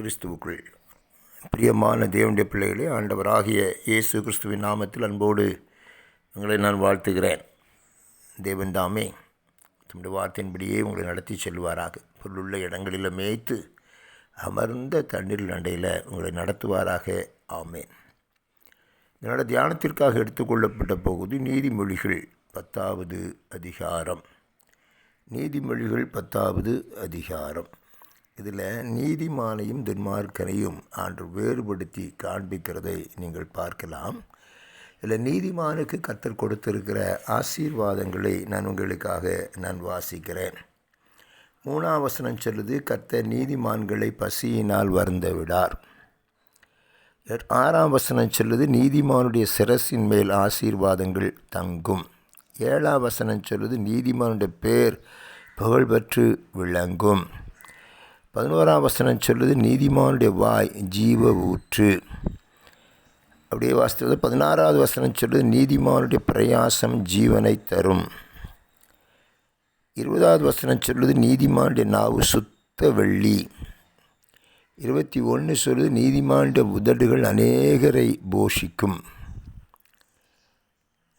கிறிஸ்துவுக்குள் பிரியமான தேவனுடைய பிள்ளைகளே ஆண்டவராகிய இயேசு கிறிஸ்துவின் நாமத்தில் அன்போடு உங்களை நான் வாழ்த்துகிறேன். தேவன் தாமே தம்முடைய வார்த்தையின்படியே உங்களை நடத்தி செல்வாராக. பொருளுள்ள இடங்களில் மேய்த்து அமர்ந்த தண்ணீர் நண்டையில் உங்களை நடத்துவாராக. ஆமேன். என்னோட தியானத்திற்காக எடுத்துக்கொள்ளப்பட்ட பகுதி நீதிமொழிகள் பத்தாவது அதிகாரம். நீதிமொழிகள் பத்தாவது அதிகாரம். இதில் நீதிமானையும் துன்மார்க்கனையும் ஆண்டு வேறுபடுத்தி காண்பிக்கிறதை நீங்கள் பார்க்கலாம். இதில் நீதிமானுக்கு கத்தர் கொடுத்திருக்கிற ஆசீர்வாதங்களை நான் உங்களுக்காக நான் வாசிக்கிறேன். மூணாம் வசனம் சொல்லுது கர்த்தர் நீதிமான்களை பசியினால் வருந்த விடார் ஆறாம் வசனம் சொல்லுது நீதிமானுடைய சிரசின் மேல் ஆசீர்வாதங்கள் தங்கும். ஏழாம் வசனம் சொல்லுது நீதிமானுடைய பேர் புகழ்பெற்று விளங்கும். பதினோராம் வசனம் சொல்லுது நீதிமானுடைய வாய் ஜீவ ஊற்று அப்படியே வாசித்தது பதினாறாவது வசனம் சொல்லுது நீதிமானுடைய பிரயாசம் ஜீவனை தரும். இருபதாவது வசனம் சொல்லுது நீதிமானுடைய நாவு சுத்த வெள்ளி. இருபத்தி ஒன்று சொல்லுது நீதிமானுடைய உதடுகள் அநேகரை போஷிக்கும்.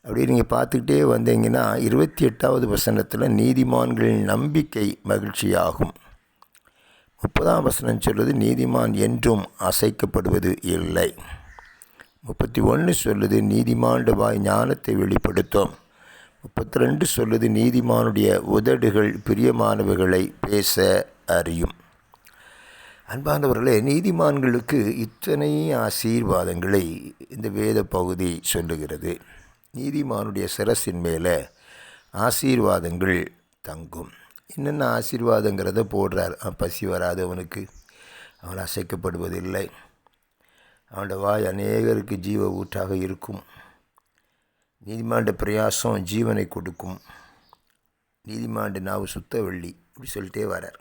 அப்படி நீங்கள் பார்த்துக்கிட்டே வந்தீங்கன்னா இருபத்தி எட்டாவது வசனத்தில் நீதிமான்களின் நம்பிக்கை மகிழ்ச்சியாகும். முப்பதாம் வசனம் சொல்லுது நீதிமான் என்றும் அசைக்கப்படுவது இல்லை. முப்பத்தி ஒன்று சொல்லுது நீதிமாண்ட வாய் ஞானத்தை வெளிப்படுத்தும். முப்பத்தி ரெண்டு சொல்லுது நீதிமானுடைய உதடுகள் பிரியமானவர்களை பேச அறியும். அன்பானவர்களே நீதிமான்களுக்கு இத்தனை ஆசீர்வாதங்களை இந்த வேத பகுதி சொல்லுகிறது. நீதிமானுடைய சிரசின் மேலே ஆசீர்வாதங்கள் தங்கும். என்னென்ன ஆசீர்வாதங்கிறத போடுறார். பசி வராது அவனுக்கு அவன் அசைக்கப்படுவதில்லை. அவனோட வாய் அநேகருக்கு ஜீவ ஊற்றாக இருக்கும். நீதிமாண்ட பிரயாசம் ஜீவனை கொடுக்கும். நீதிமாண்ட நாவு சுத்த வெள்ளி இப்படி சொல்லிட்டே வரார்.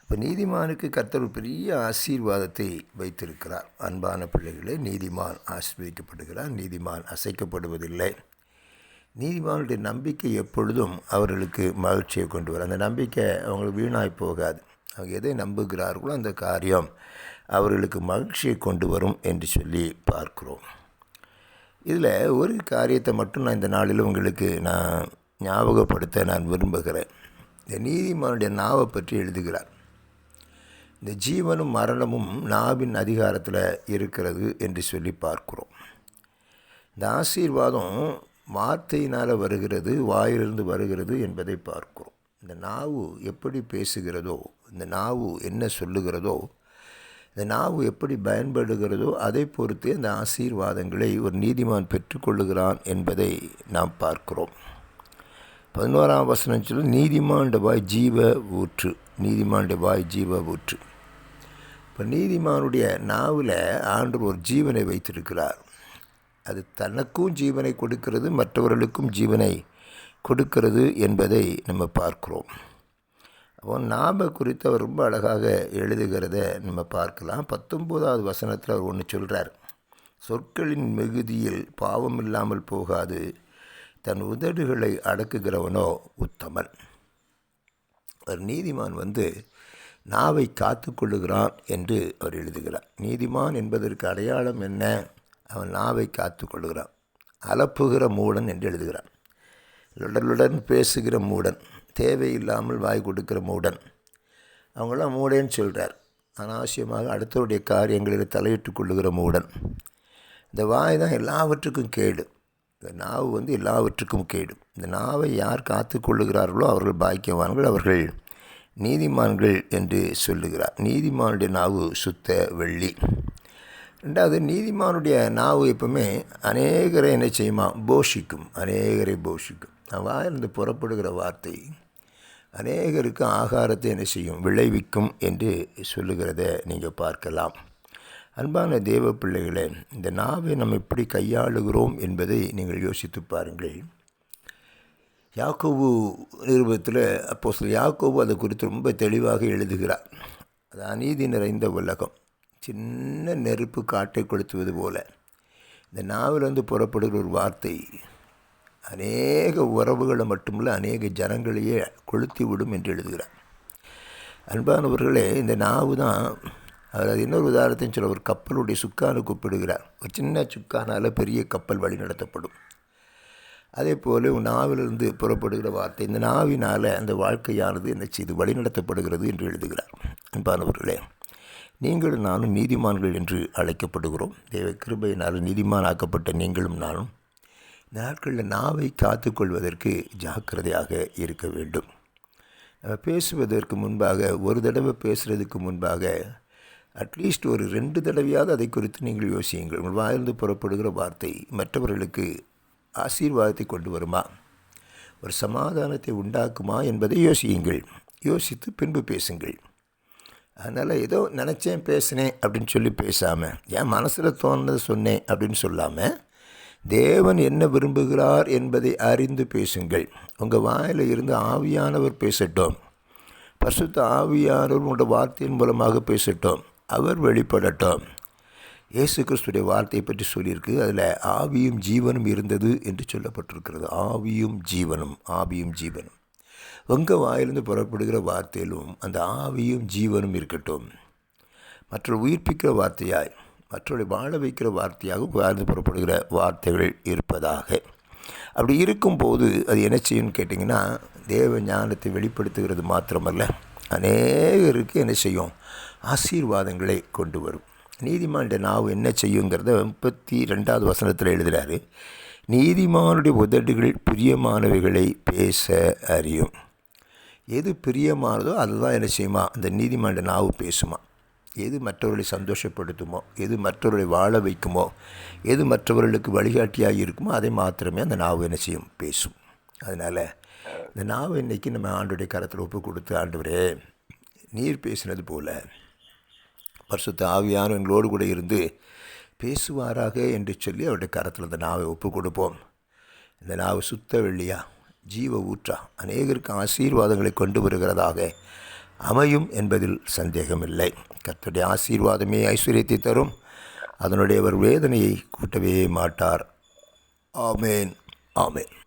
அப்போ நீதிமானுக்கு கர்த்தர் பெரிய ஆசீர்வாதத்தை வைத்திருக்கிறார். அன்பான பிள்ளைகளே நீதிமான் ஆசீர்வதிக்கப்படுகிறார் நீதிமான் அசைக்கப்படுவதில்லை. நீதிமானுடைய நம்பிக்கை எப்பொழுதும் அவர்களுக்கு மகிழ்ச்சியை கொண்டு வரும். அந்த நம்பிக்கை அவங்களுக்கு வீணாய் போகாது. அவங்க எதை நம்புகிறார்களோ அந்த காரியம் அவர்களுக்கு மகிழ்ச்சியை கொண்டு வரும் என்று சொல்லி பார்க்கிறோம். இதில் ஒரு காரியத்தை மட்டும் நான் இந்த நாளில் உங்களுக்கு நான் ஞாபகப்படுத்த நான் விரும்புகிறேன். இந்த நீதிமானுடைய நாவை பற்றி எழுதுகிறார். இந்த ஜீவனும் மரணமும் நாவின் அதிகாரத்தில் இருக்கிறது என்று சொல்லி பார்க்கிறோம். இந்த ஆசீர்வாதம் வார்த்தையினால் வருகிறது வாயிலிருந்து வருகிறது என்பதை பார்க்கிறோம். இந்த நாவு எப்படி பேசுகிறதோ இந்த நாவு என்ன சொல்லுகிறதோ இந்த நாவு எப்படி பயன்படுகிறதோ அதை பொறுத்து அந்த ஆசீர்வாதங்களை ஒரு நீதிமான் பெற்றுக்கொள்ளுகிறான் என்பதை நாம் பார்க்கிறோம். பதினோராம் வசனம் சொல்லி நீதிமாண்ட வாய் ஜீவ ஊற்று. நீதிமாண்ட வாய் ஜீவ ஊற்று. இப்போ நீதிமானுடைய நாவில் ஆண்டு ஒரு ஜீவனை வைத்திருக்கிறார். அது தனக்கும் ஜீவனை கொடுக்கிறது மற்றவர்களுக்கும் ஜீவனை கொடுக்கிறது என்பதை நம்ம பார்க்குறோம். அப்போ நாம குறித்து அவர் ரொம்ப அழகாக எழுதுகிறத நம்ம பார்க்கலாம். பத்தொம்போதாவது வசனத்தில் அவர் ஒன்று சொல்கிறார் சொற்களின் மிகுதியில் பாவம் இல்லாமல் போகாது. தன் உதடுகளை அடக்குகிறவனோ உத்தமன். ஒரு நீதிமான் வந்து நாவை காத்து கொள்ளுகிறான் என்று அவர் எழுதுகிறார். நீதிமான் என்பதற்கு அடையாளம் என்ன? அவன் நாவை காத்து கொள்கிறான் அலப்புகிற மூடன் என்று எழுதுகிறான். லுடலுடன் பேசுகிற மூடன் தேவையில்லாமல் வாய் கொடுக்கிற மூடன். அவங்களாம் மூடேன்னு சொல்கிறார் அனாவசியமாக அடுத்தவருடைய காரியங்களில் தலையிட்டு கொள்ளுகிற மூடன். இந்த வாய் தான் எல்லாவற்றுக்கும் கேடு. இந்த நாவு வந்து எல்லாவற்றுக்கும் கேடு. இந்த நாவை யார் காத்து கொள்ளுகிறார்களோ அவர்கள் பாக்கியவான்கள் அவர்கள் நீதிமான்கள் என்று சொல்லுகிறார். நீதிமானுடைய நாவு சுத்த வெள்ளி. ரெண்டாவது நீதிமானுடைய நாவு எப்பவுமே அநேகரை என்ன செய்யுமா? போஷிக்கும். அநேகரை போஷிக்கும். வாயிலிருந்து புறப்படுகிற வார்த்தை அநேகருக்கு ஆகாரத்தை என்ன செய்யும்? விளைவிக்கும் என்று சொல்லுகிறத நீங்கள் பார்க்கலாம். அன்பான தேவ பிள்ளைகளே இந்த நாவை நம்ம எப்படி கையாளுகிறோம் என்பதை நீங்கள் யோசித்து பாருங்கள். யாக்கோபு நிருபத்தில் அப்போ சில யாக்கோபு அதை குறித்து ரொம்ப தெளிவாக எழுதுகிறார். அது அநீதி நிறைந்த உலகம். சின்ன நெருப்பு காட்டை கொளுத்துவது போல. இந்த நாவிலிருந்து புறப்படுகிற ஒரு வார்த்தை அநேக உறவுகளை மட்டுமல்ல அநேக ஜனங்களையே கொளுத்தி விடும் என்று எழுதுகிறார். அன்பானவர்களே இந்த நாவு தான் அதாவது இன்னொரு உதாரணத்தையும் சொல்ல ஒரு கப்பலுடைய சுக்கானு கூப்பிடுகிறார். ஒரு சின்ன சுக்கானால் பெரிய கப்பல் வழி நடத்தப்படும். அதே போல் நாவிலிருந்து புறப்படுகிற வார்த்தை இந்த நாவினால் அந்த வாழ்க்கையானது என்ன செய்து வழிநடத்தப்படுகிறது என்று எழுதுகிறார். அன்பானவர்களே நீங்களும் நானும் நீதிமான்கள் என்று அழைக்கப்படுகிறோம். தேவ கிருபையினால் நீதிமான் ஆக்கப்பட்ட நீங்களும் நானும் இந்த நாட்களில் நாவை காத்துக்கொள்வதற்கு ஜாக்கிரதையாக இருக்க வேண்டும். நம்ம பேசுவதற்கு முன்பாக ஒரு தடவை பேசுகிறதுக்கு முன்பாக அட்லீஸ்ட் ஒரு ரெண்டு தடவையாவது அதை குறித்து நீங்கள் யோசியுங்கள். உங்கள் வாயிலிருந்து புறப்படுகிற வார்த்தை மற்றவர்களுக்கு ஆசீர்வாதத்தை கொண்டு வருமா? ஒரு சமாதானத்தை உண்டாக்குமா என்பதை யோசியுங்கள். யோசித்து பின்பு பேசுங்கள். அதனால் ஏதோ நினச்சேன் பேசினேன் அப்படின்னு சொல்லி பேசாமல் என் மனசில் தோணுனதை சொன்னேன் அப்படின்னு சொல்லாமல் தேவன் என்ன விரும்புகிறார் என்பதை அறிந்து பேசுங்கள். உங்கள் வாயில் இருந்து ஆவியானவர் பேசட்டும். பசுத்த ஆவியானவர் உங்களோட வார்த்தையின் மூலமாக பேசட்டும். அவர் வெளிப்படட்டும். இயேசு கிறிஸ்துடைய வார்த்தையை பற்றி சொல்லியிருக்கு. அதில் ஆவியும் ஜீவனும் இருந்தது என்று சொல்லப்பட்டிருக்கிறது. ஆவியும் ஜீவனும் ஆவியும் ஜீவனும். உங்கள் வாயிலிருந்து புறப்படுகிற வார்த்தையிலும் அந்த ஆவியும் ஜீவனும் இருக்கட்டும். மற்ற உயிர்ப்பிக்கிற வார்த்தையாய் மற்றவர்களை வாழ வைக்கிற வார்த்தையாக வாழ்ந்து புறப்படுகிற வார்த்தைகள் இருப்பதாக. அப்படி இருக்கும்போது அது என்ன செய்யும்னு கேட்டிங்கன்னா தேவ ஞானத்தை வெளிப்படுத்துகிறது மாத்திரமல்ல. அநேகருக்கு என்ன செய்யும்? ஆசீர்வாதங்களை கொண்டு வரும். நீதிமானுடைய நாவு என்ன செய்யுங்கிறத முப்பத்தி ரெண்டாவது வசனத்தில் எழுதுகிறாரு நீதிமானுடைய உதடுகள் பிரியமானவைகளை பேச அறியும். எது பிரியமானதோ அதுதான் என்ன செய்யுமா? அந்த நீதிமன்ற நாவு பேசுமா? எது மற்றவர்களை சந்தோஷப்படுத்துமோ? எது மற்றவர்களை வாழ வைக்குமோ? எது மற்றவர்களுக்கு வழிகாட்டியாக இருக்குமோ? அதை மாத்திரமே அந்த நாவு என்ன செய்யும்? பேசும். அதனால் இந்த நாவு இன்றைக்கி நம்ம ஆண்டுடைய கரத்தில் ஒப்பு கொடுத்து ஆண்டவரே நீர் பேசினது போல் பரிசுத்த ஆவியான எங்களோடு கூட இருந்து பேசுவாராக என்று சொல்லி அவருடைய கரத்தில் இந்த நாவை ஒப்பு கொடுப்போம். இந்த நாவு சுத்த வெள்ளியாக ஜீவ ஊற்றா அநேகருக்கு ஆசீர்வாதங்களை கொண்டு வருகிறதாக அமையும் என்பதில் சந்தேகமில்லை. கர்த்தருடைய ஆசீர்வாதமே ஐஸ்வர்யத்தை தரும். அதனுடைய அவர் வேதனையை கூட்டவே மாட்டார். ஆமேன். ஆமேன்.